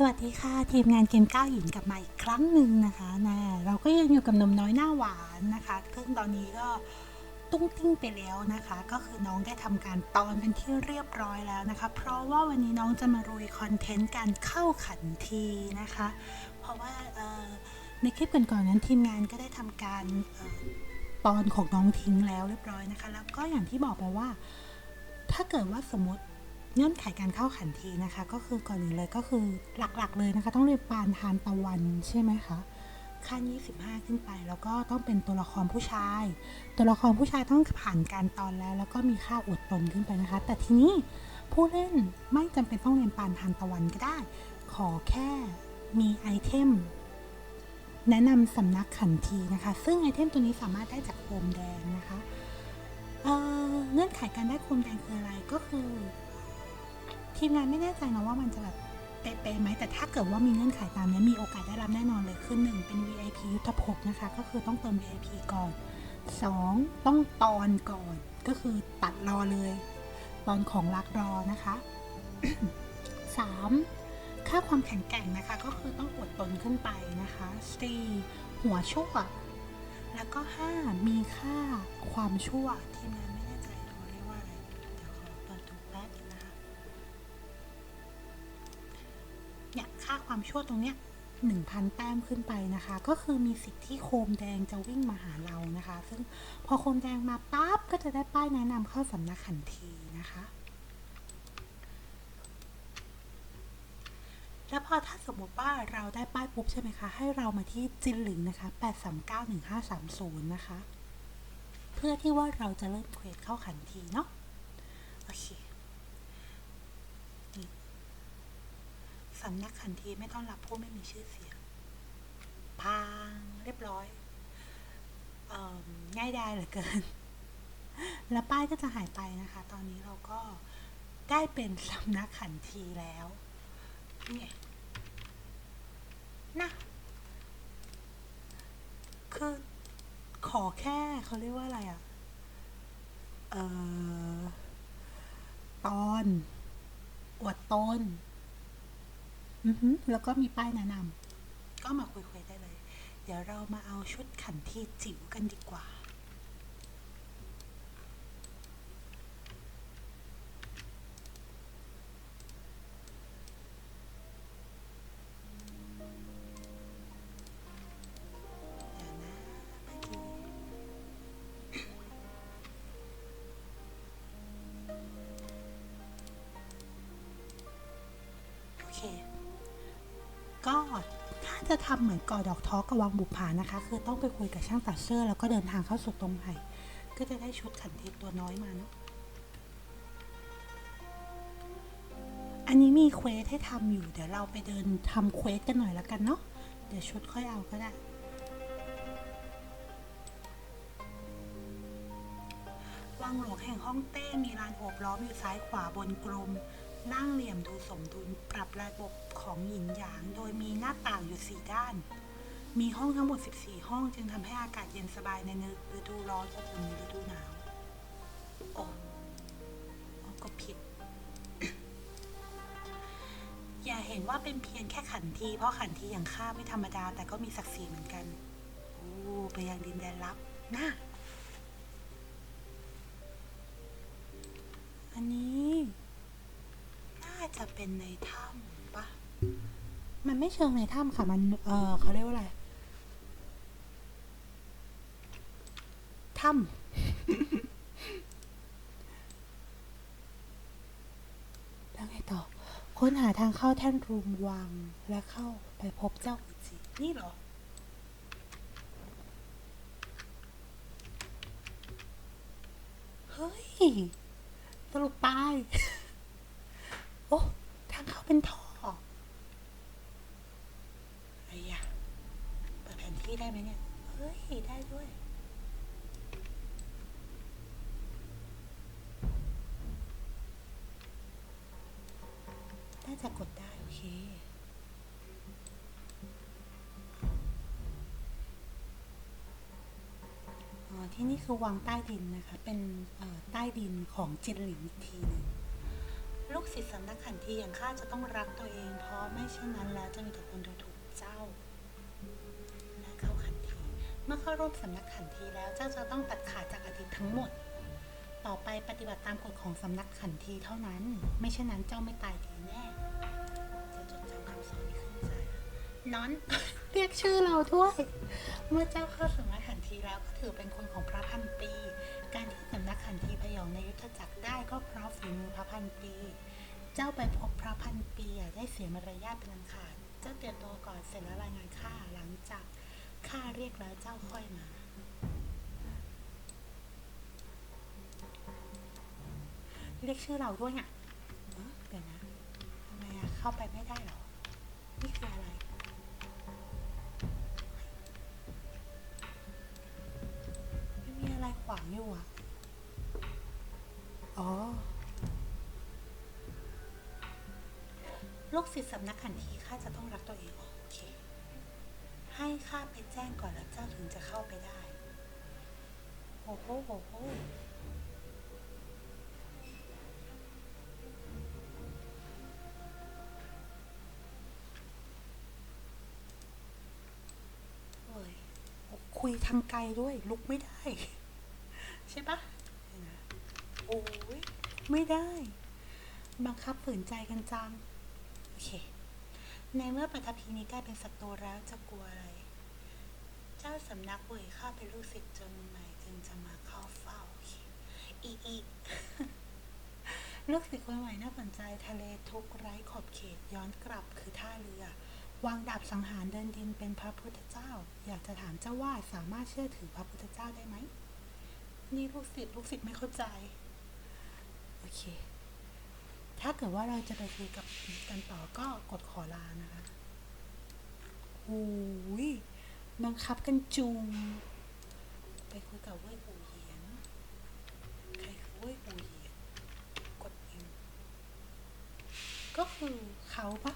สวัสดีค่ะ ทีมงานเกมก้าวหญิงกลับมาอีกครั้งหนึ่งนะคะนะเราก็ยังอยู่กับนมน้อยหน้าหวานนะคะซึ่งตอนนี้ก็ตุ้งติ้งไปแล้วนะคะ ก็คือน้องได้ทำการตอนเป็นที่เรียบร้อยแล้วนะคะ เพราะว่าวันนี้น้องจะมารุยคอนเทนต์การเข้าขันทีนะคะ เพราะว่าในคลิปก่อนๆนั้นทีมงานก็ได้ทำการออตอนของน้องทิ้งแล้วเรียบร้อยนะคะ แล้วก็อย่างที่บอกไปว่า ถ้าเกิดว่าสมมติ เงื่อนไขการเข้าขันทีนะคะ ก็คือก่อนอื่นเลยก็คือหลักๆเลยนะคะ ต้องเรียนปานทานตะวันใช่ไหมคะขั้น 25 ขึ้นไป แล้วก็ต้องเป็นตัวละครผู้ชาย ตัวละครผู้ชายต้องผ่านการตอนแล้ว แล้วก็มีค่าอดตนขึ้นไปนะคะ แต่ทีนี้ผู้เล่นไม่จำเป็นต้องเรียนปานทานตะวันก็ได้ ขอแค่มีไอเทมแนะนำสำนักขันทีนะคะ ซึ่งไอเทมตัวนี้สามารถได้จากโคมแดงนะคะเเงื่อนไขการได้โคมแดงคืออะไรก็คือ ทีมงานไม่แน่ใจนะว่ามันจะแบบเป๊ะๆไหมแต่ถ้าเกิดว่ามีเงื่อนไขตามนี้มีโอกาสได้รับแน่นอนเลยคือหนึ่งเป็น VIP ยุทธภพนะคะ ก็คือต้องเติม VIP ก่อนสองต้องตอนก่อนก็คือตัดรอเลย ตอนของรักรอนะคะสามค่าความแข็งแกร่งนะคะ ก็คือต้องอดตนขึ้นไปนะคะสี่หัวชั่ว แล้วก็ห้ามีค่าความชั่วทีมงาน ความชั่วตรงเนี้ยหนึ่งพันแต้มขึ้นไปนะคะ ก็คือมีสิทธิ์ที่โคมแดงจะวิ่งมาหาเรานะคะ ซึ่งพอโคมแดงมาปั๊บก็จะได้ป้ายแนะนำเข้าสำนักขันทีนะคะ แล้วพอถ้าสมมติว่าเราได้ป้ายปุ๊บใช่ไหมคะ ให้เรามาที่จินหลิงนะคะ 8391530 นะคะ เพื่อที่ว่าเราจะเริ่มเควสเข้าขันทีเนาะ โอเค สำนักขันทีไม่ต้อนรับผู้ไม่มีชื่อเสียงพังเรียบร้อยออง่ายดายเหลือเกิน แล้วป้ายก็จะหายไปนะคะ ตอนนี้เราก็ได้เป็นสำนักขันทีแล้วนี่นะคือขอแค่เขาเรียกว่าอะไรอะ่ะ เอ่อ ตอน อวดตน แล้วก็มีป้ายแนะนำก็มาคุยๆได้เลย เดี๋ยวเรามาเอาชุดขันทีจิ๋วกันดีกว่า จะทำเหมือนก่อดอกท้อกับวังบุผานะคะ คือต้องไปคุยกับช่างตัดเสื้อแล้วก็เดินทางเข้าสู่ตรงไผ่ก็จะได้ชุดขันเทีตัวน้อยมาเนาะอันนี้มีเควสให้ทำอยู่ เดี๋ยวเราไปเดินทำเควสกันหน่อยแล้วกันเนาะเดี๋ยวชุดค่อยเอาก็ได้วังหลวงแห่งฮ่องเต้มีลานโอบล้อมอยู่ซ้ายขวาบนกลม นั่งเหลี่ยมดูสมดุลปรับระบบของหยินหยาง โดยมีหน้าต่างอยู่ 4 ด้าน มีห้องทั้งหมด 14 ห้องจึงทำให้อากาศเย็นสบายในฤดูร้อนอบอุ่นในฤดูหนาว โอ้โอ้ก็ผิด อย่าเห็นว่าเป็นเพียงแค่ขันที เพราะขันทีอย่างข้าไม่ธรรมดา แต่ก็มีศักดิ์ศรีเหมือนกัน โอ้ไปยังดินแดนลับน่าอันนี้ จะเป็นในถ้ำปะมันไม่เชิงในถ้ำค่ะ มัน เออเขาเรียกว่าอะไร ถ้ำแล้วไงต่อ ค้นหาทางเข้าแท่นรูมวัง และเข้าไปพบเจ้าอุจิ นี่เหรอเฮ้ยสรุปตาย โอ้ทางเข้าเป็นท่ออะไรอะเปิดแผนที่ได้ไหมเนี่ย เฮ้ย ได้ด้วย น่าจะกดได้ โอเคอ๋อที่นี่คือวังใต้ดินนะคะ เป็นใต้ดินของจินหลิงอีกทีนึง ลูกศิษย์สำนักขันทีอย่างข้าจะต้องรักตัวเองเพราะไม่เช่นนั้นแล้วจะมีแต่คนดูถูกเจ้าและเข้าขันทีเมื่อเข้าร่วมสำนักขันทีแล้วเจ้าจะต้องตัดขาดจากอดีตทั้งหมด ต่อไปปฏิบัติตามกฎของสำนักขันทีเท่านั้น ไม่เช่นนั้นเจ้าไม่ตายดีแน่จะจดจำคำสอนนี้ขึ้นใจนอนเรียกชื่อเราด้วย เมื่อเจ้าเข้าสำนักขันทีแล้วก็ถือเป็นคนของพระพันปี การที่ นักขันทีพยองในยุทธจักรได้ก็เพราะฝีมือพระพันปี เจ้าไปพบพระพันปีอย่าได้เสียมารยาทเป็นอันขาด เจ้าเตรียมตัวก่อนเสร็จแล้วรายงานข้าหลังจากข้าเรียกแล้วเจ้าค่อยมา เรียกชื่อเราด้วยอะเอ้อเดี๋ยวนะทำไมอะเข้าไปไม่ได้หรอ นี่คืออะไรไม่มีอะไรขวางอยู่อะ อ๋อ ลูกศิษย์สำนักขันทีข้าจะต้องรักตัวเองโอเค ให้ข้าไปแจ้งก่อนแล้วเจ้าถึงจะเข้าไปได้โอ้โหโอ้โหเอ้ยคุยทางไกลด้วย ลุกไม่ได้ ใช่ปะ โอ้ยไม่ได้ บังคับฝืนใจกันจังโอเค ในเมื่อปัทภีนี้กลายเป็นศัตรูแล้วจะกลัวอะไร เจ้าสำนักเว่ยข้าเป็นลูกศิษย์จนใหม่จึงจะมาเข้าเฝ้าอีอีลูกศิษย์คนใหม่น่าสนใจทะเลทุกไร้ขอบเขตย้อนกลับคือท่าเรือ วางดาบสังหารเดินดินเป็นพระพุทธเจ้า อยากจะถามเจ้าว่าสามารถเชื่อถือพระพุทธเจ้าได้ไหมนี่ลูกศิษย์ลูกศิษย์ไม่เข้าใจ โอเค ถ้าเกิดว่าเราจะไปคุยกับกันต่อก็กดขอลานะคะโอ้ยบังคับกันจุง ไปคุยกับเว่ยปูเหยียน ใครคือเว่ยปูเหยียน กดอินก็คือเขาปะ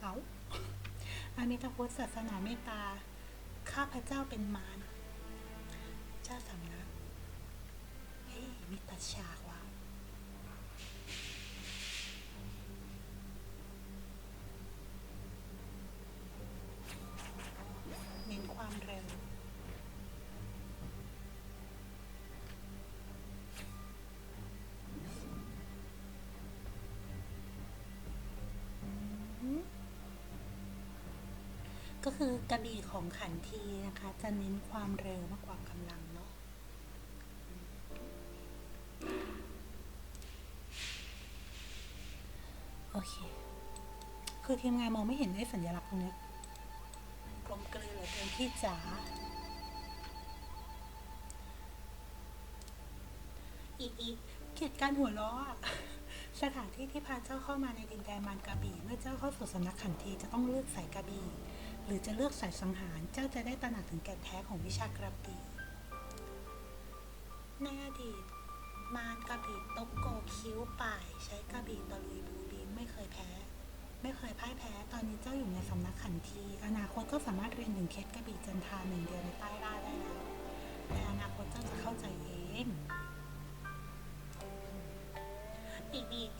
เอาอามิตาพุทธศาสนาเมตตา ข้าพระเจ้าเป็นมารเจ้าสำนักเฮ้ยมิตรชากวะเน้นความเร็ว ก็คือกระบี่ของขันทีนะคะ จะเน้นความเร็วมากกว่ากำลังเนาะโอเค คือทีมงานมองไม่เห็นไอ้สัญลักษณ์ตรงนี้กลมกลืนเลือเกินพี่จ๋าอีกอีกเกียดการหัวล้อสถานที่ที่พาเจ้าเข้ามาในดินแดนมารกระบี่เมื่อเจ้าเข้าสู่สำนักขันทีจะต้องเลือกสายกระบี่ หรือจะเลือกสายสังหารเจ้าจะได้ตระหนักถึงแก่นแท้ของวิชากระบี่ในอดีต มารกระบี่ตบโกคิ้วป่าย ใช้กระบี่ตะลุยบูบินไม่เคยแพ้ ไม่เคยพ่ายแพ้ ตอนนี้เจ้าอยู่ในสำนักขันที อนาคตก็สามารถเรียนถึงเคล็ดกระบี่จันทาหนึ่งเดียวในใต้ล่าได้แล้วในอนาคตเจ้าจะเข้าใจเองอีกอีก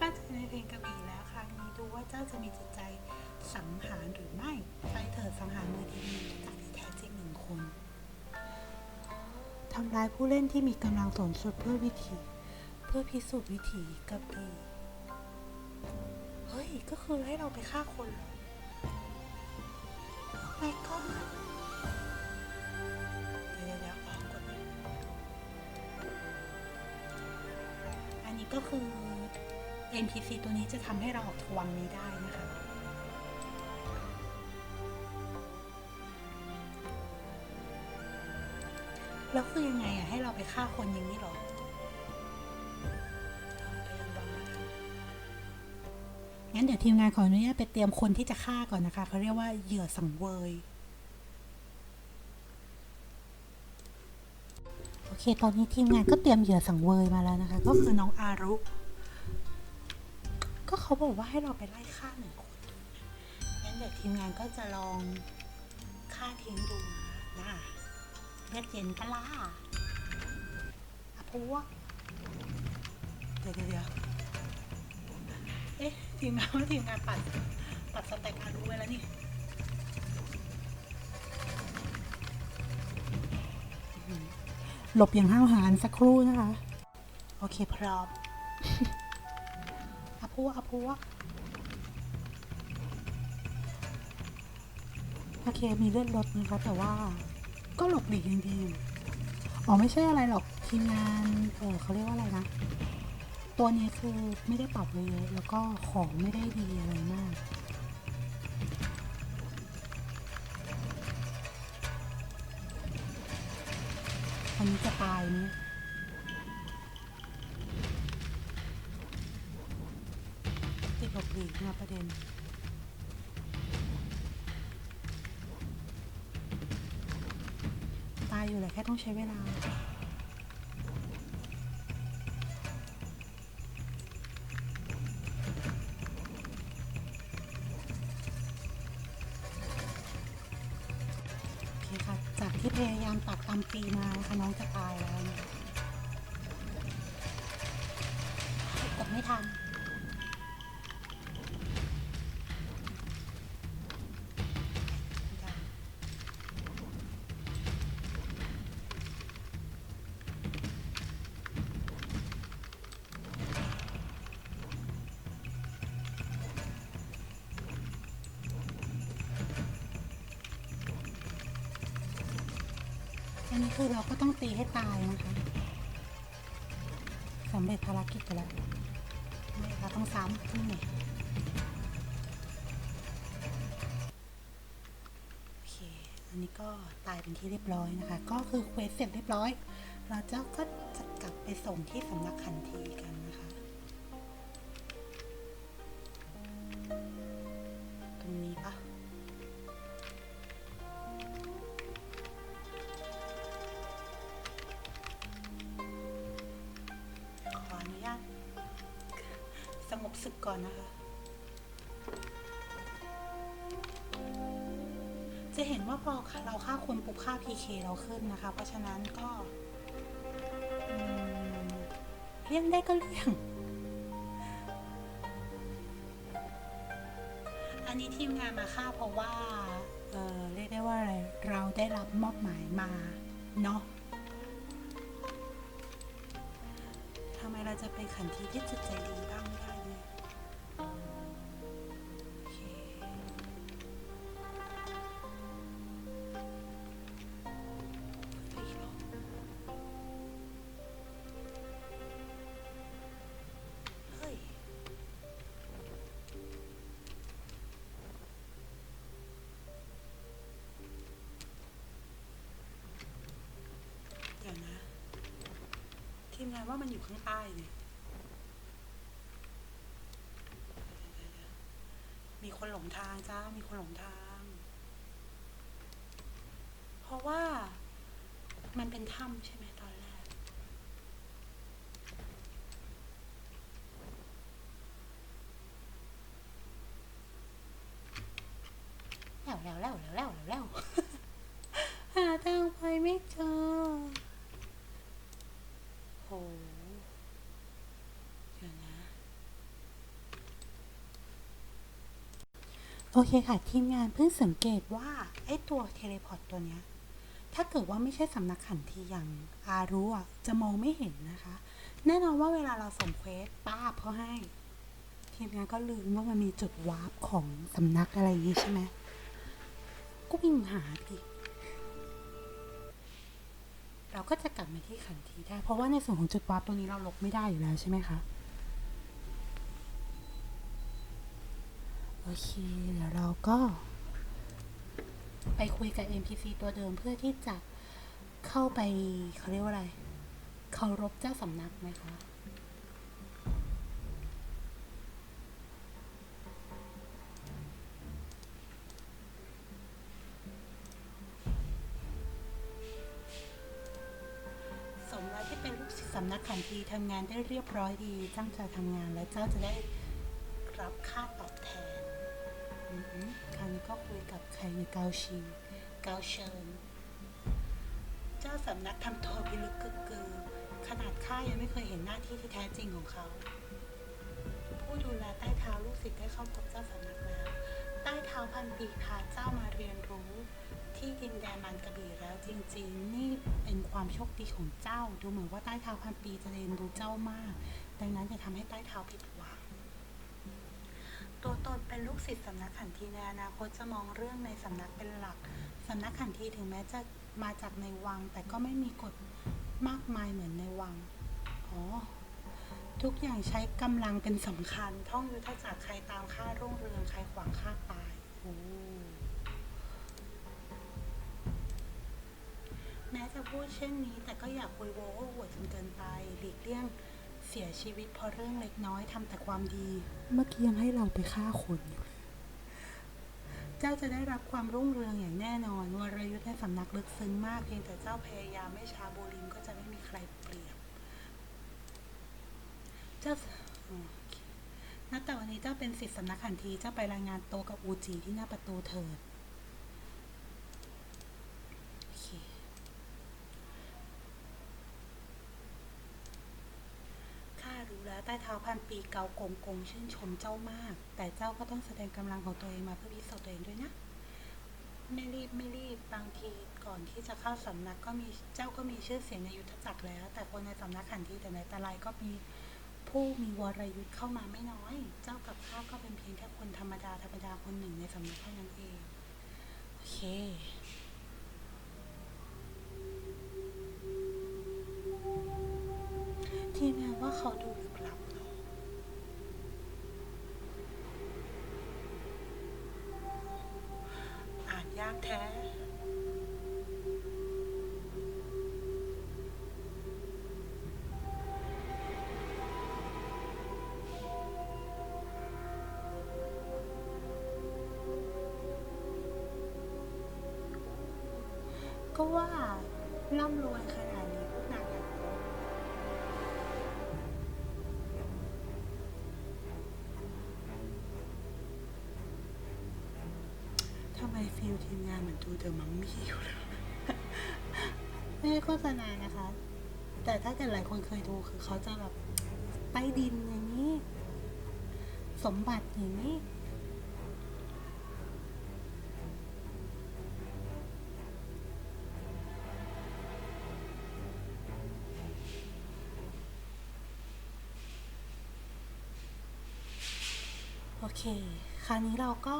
มั่นใจในเพลงกระบี่แล้วครั้งนี้ดูว่าเจ้าจะมีจิตใจ สังหารหรือไม่ไปเถิดสังหารมือดีมีจากที่แท้จริงหนึ่งคนทำร้ายผู้เล่นที่มีกำลังสูงสุดเพื่อวิธี เพื่อพิสูจน์วิถีกระบี่เฮ้ย ก็คือให้เราไปฆ่าคนหรอไม่ก็เดี๋ยวเดี๋ยวออกกดนี้อันนี้ก็คือ NPC ตัวนี้จะทำให้เราออกทวังนี้ได้นะคะ แล้วคือยังไงอะให้เราไปฆ่าคนอย่างนี้เหรองั้นเดี๋ยวทีมงานขออนุญาตไปเตรียมคนที่จะฆ่าก่อนนะคะเขาเรียกว่าเหยื่อสังเวยโอเค ตอนนี้ทีมงานก็เตรียมเหยื่อสังเวยมาแล้วนะคะ ก็คือน้องอารุ ก็เขาบอกว่าให้เราไปไล่ฆ่าหนึ่งคนงั้นเดี๋ยวทีมงานก็จะลองฆ่าทิ้งดูนะ เลือดเย็นปะล่ะอะพวกเดี๋ยวเดี๋ยวเดี๋ยวเอ๊ะทีมงานว่าทีมงานปัดปัดสเต็กอารู้ไว้แล้วนี่หลบอย่างห้าวหาญสักครู่นะคะ โอเคพร้อมอะพวกอะพวกโอเคมีเลือดลดนะคะแต่ว่า ก็หลบหลีกอย่างดีอยู่อ๋อไม่ใช่อะไรหรอกทีมงานเออเขาเรียกว่าอะไรนะ ตัวนี้คือไม่ได้ปรับเลยแล้วก็ของไม่ได้ดีอะไรมากอันนี้จะตายไหมติดหลบหลีกนะประเด็น อยู่แหละแค่ต้องใช้เวลา โอเคค่ะ จากที่พยายามตักตามปีมานะคะน้องจะ คือเราก็ต้องตีให้ตายนะคะสำเร็จภารกิจไปแล้วไม่เราต้องซ้ำนี่ไงโอเค อันนี้ก็ตายเป็นที่เรียบร้อยนะคะ ก็คือเควสเสร็จเรียบร้อย เราจะก็จะกลับไปส่งที่สำนักขันทีกันนะคะ เห็นว่าเราฆ่าคนปุ๊บค่า PK เราขึ้นนะคะ เพราะฉะนั้นก็เลี่ยงได้ก็เลี่ยง อันนี้ทีมงานมาฆ่าเพราะว่า เออเรียกได้ว่าอะไร เราได้รับมอบหมายมา เนาะทำไมเราจะเป็นขันทีที่จิตใจดีบ้างไม่ได้ มงานว่ามันอยู่ข้างใต้เนี่ยมีคนหลงทางจ้า มีคนหลงทาง เพราะว่ามันเป็นถ้ำใช่ไหมตอนแรก แล้วแล้วแล้วแล้วแล้วแล้ว หาทางไปไม่เจอ โห เดี๋ยวนะ โอเคค่ะ ทีมงานเพิ่งสังเกตว่าไอ้ตัวเทเลพอร์ตตัวเนี้ย ถ้าเกิดว่าไม่ใช่สำนักขันทีอย่างอารุอะจะมองไม่เห็นนะคะ แน่นอนว่าเวลาเราส่งเควสป้าบเขาให้ ทีมงานก็ลืมว่ามันมีจุดวาร์ปของสำนักอะไรอย่างนี้ใช่ไหมก็วิ่งหาดิเราก็จะกลับมาที่ขันทีได้ เพราะว่าในส่วนของจุดวาร์ปตรงนี้เราลบไม่ได้อยู่แล้วใช่ไหมคะ โอเค เดี๋ยวเราก็ ไปคุยกับ NPC ตัวเดิมเพื่อที่จะเข้าไปเขาเรียกว่าอะไร เคารพเจ้าสำนักไหมคะสมแล้วที่เป็นลูกศิษย์สำนักขันทีทำงานได้เรียบร้อยดีตั้งใจทำงานแล้วเจ้าจะได้รับค่าตอบแทน คราวนี้ก็คุยกับใครในเกาชีเกาเชิญเจ้าสำนักทำตัวพิลึกกึกกือ ขนาดข้ายังไม่เคยเห็นหน้าที่ที่แท้จริงของเขา ผู้ดูแลใต้เท้าลูกศิษย์ได้เข้าพบเจ้าสำนักแล้ว ใต้เท้าพันปีพาเจ้ามาเรียนรู้ที่ดินแดนมันกระบี่แล้วจริงๆ นี่เป็นความโชคดีของเจ้า ดูเหมือนว่าใต้เท้าพันปีจะเรียนรู้เจ้ามาก ดังนั้นอย่าทำให้ใต้เท้าผิด ตัวตนเป็นลูกศิษย์สำนักขันทีในอนาคตจะมองเรื่องในสำนักเป็นหลักสำนักขันทีถึงแม้จะมาจากในวัง แต่ก็ไม่มีกฎมากมายเหมือนในวังอ๋อทุกอย่างใช้กำลังเป็นสำคัญ ท่องยุทธจักรใครตามข้ารุ่งเรืองใครขวางข้าตายโอ้แม้จะพูดเช่นนี้ แต่ก็อย่าคุยโว้หัวจนเกินไปหลีกเลี่ยง เสียชีวิตเพราะเรื่องเล็กน้อยทำแต่ความดี เมื่อกี้ยังให้เราไปฆ่าคนอยู่เลยเจ้าจะได้รับความรุ่งเรืองอย่างแน่นอนวรยุทธ์ในสำนักลึกซึ้งมากเพียงแต่เจ้าพยายามไม่ช้าโบลินก็จะไม่มีใครเปรียบ เจ้าอ๋อโอเคนับแต่วันนี้เจ้าเป็นสิทธิสำนักขันทีเจ้าไปรายงานโตวกับอูจีที่หน้าประตูเถิด โอเค ข้ารู้แล้ว ใต้เท้าพันปีเกากงกงชื่นชมเจ้ามาก แต่เจ้าก็ต้องแสดงกำลังของตัวเองมาเพื่อพิสูจน์ตัวเองด้วยนะ ไม่รีบไม่รีบบางทีก่อนที่จะเข้าสำนักก็มีเจ้าก็มีชื่อเสียงในยุทธจักรแล้ว แต่คนในสำนักขันทีแต่ในแต่ไรก็มีผู้มีวรยุทธ์เข้ามาไม่น้อย เจ้ากับข้าก็เป็นเพียงแค่คนธรรมดาธรรมดาคนหนึ่งในสำนักเท่านั้นเอง โอเคที่แม้ว่าเขาดูลึกลับเนา ก็ว่าร่ำรวยขนาดนี้พวกนางอยากรู้ทำไมฟิลทีมงานเหมือนดูเดอะมัมมี่อยู่เลยไม่ได้โฆษณานะคะ แต่ถ้าเกิดหลายคนเคยดูคือเขาจะแบบใต้ดินอย่างนี้ สมบัติอย่างนี้ เค คราวนี้เราก็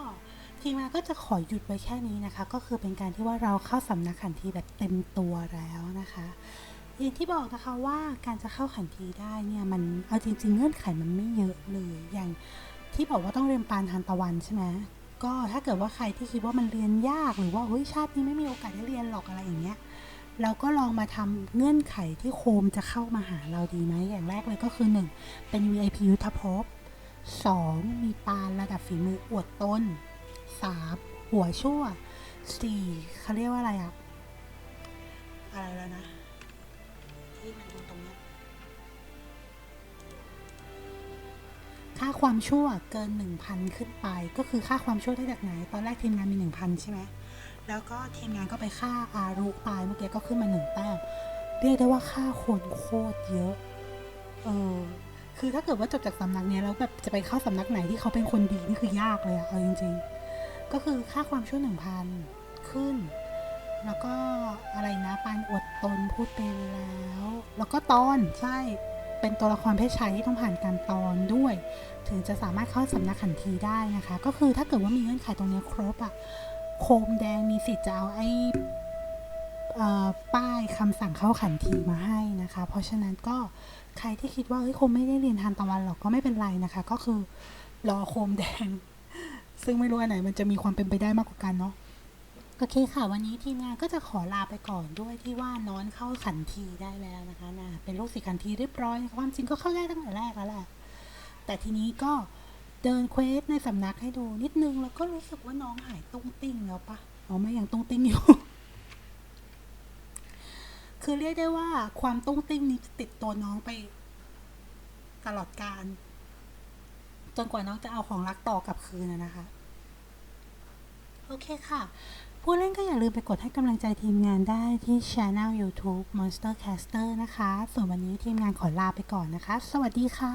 ทีมงานก็จะขอหยุดไว้แค่นี้นะคะ ก็คือเป็นการที่ว่าเราเข้าสำนักขันทีแบบเต็มตัวแล้วนะคะอย่างที่บอกนะคะว่าการจะเข้าขันทีได้เนี่ยมันเอาจริง ๆ เงื่อนไขมันไม่เยอะเลยอย่างที่บอกว่าต้องเรียนปานทานตะวันใช่ไหมก็ถ้าเกิดว่าใครที่คิดว่ามันเรียนยากหรือว่าเฮ้ยชาตินี้ไม่มีโอกาสได้เรียนหรอกอะไรอย่างเงี้ยเราก็ลองมาทำเงื่อนไขที่โคมจะเข้ามาหาเราดีไหมอย่างแรกเลยก็คือ 1 เป็น VIP ยุทธภพ 2. มีปานระดับฝีมืออวดต้น 3. หัวชั่ว 4. เขาเรียกว่าอะไรอะอะไรแล้วนะ ที่มันดูตรงเนี้ยค่าความชั่วเกิน 1,000 ขึ้นไป ก็คือค่าความชั่วได้จากไหน ตอนแรกทีมงานมี 1,000 ใช่ไหมแล้วก็ทีมงานก็ไปฆ่าอารุตายเมื่อกี้ก็ขึ้นมาหนึ่งแต้มเรียกได้ว่าฆ่าคนโคตรเยอะ เออ คือถ้าเกิดว่าจบจากสำนักเนี้ยแล้วแบบจะไปเข้าสำนักไหนที่เขาเป็นคนดีนี่คือยากเลยอะเอาจริง ๆ ก็คือค่าความชั่วหนึ่งพันขึ้น แล้วก็อะไรนะปานอวดตนพูดไปแล้ว แล้วก็ตอนใช่เป็นตัวละครเพศชายที่ต้องผ่านการตอนด้วย ถึงจะสามารถเข้าสำนักขันทีได้นะคะ ก็คือถ้าเกิดว่ามีเงื่อนไขตรงเนี้ยครบอะโคมแดงมีสิทธิ์จะเอาไอ้เอ่อ ป้ายคำสั่งเข้าขันทีมาให้นะคะ เพราะฉะนั้นก็ใครที่คิดว่าเฮ้ยคงไม่ได้เรียนทานตะวันหรอกก็ไม่เป็นไรนะคะ ก็คือรอโคมแดง ซึ่งไม่รู้อันไหนมันจะมีความเป็นไปได้มากกว่ากันเนาะโอเคค่ะ วันนี้ทีมงานก็จะขอลาไปก่อนด้วยที่ว่านอนเข้าขันทีได้แล้วนะคะนะเป็นลูกศิษย์ขันทีเรียบร้อยความจริงก็เข้าได้ตั้งแต่แรกแล้วแหละแต่ทีนี้ก็เดินเควสในสำนักให้ดูนิดนึงแล้วก็รู้สึกว่าน้องหายตุ้งติ้งแล้วปะอ๋อไม่ยังตุ้งติ้งอยู่ คือเรียกได้ว่าความตุ้งติ้งนี้ติดตัวน้องไป ตลอดการ จนกว่าน้องจะเอาของรักต่อกลับคืนนะนะคะ โอเคค่ะ ผู้เล่นก็อย่าลืมไปกดให้กำลังใจทีมงานได้ที่ Channel YouTube Monster Caster นะคะ ส่วนวันนี้ทีมงานขอลาไปก่อนนะคะ สวัสดีค่ะ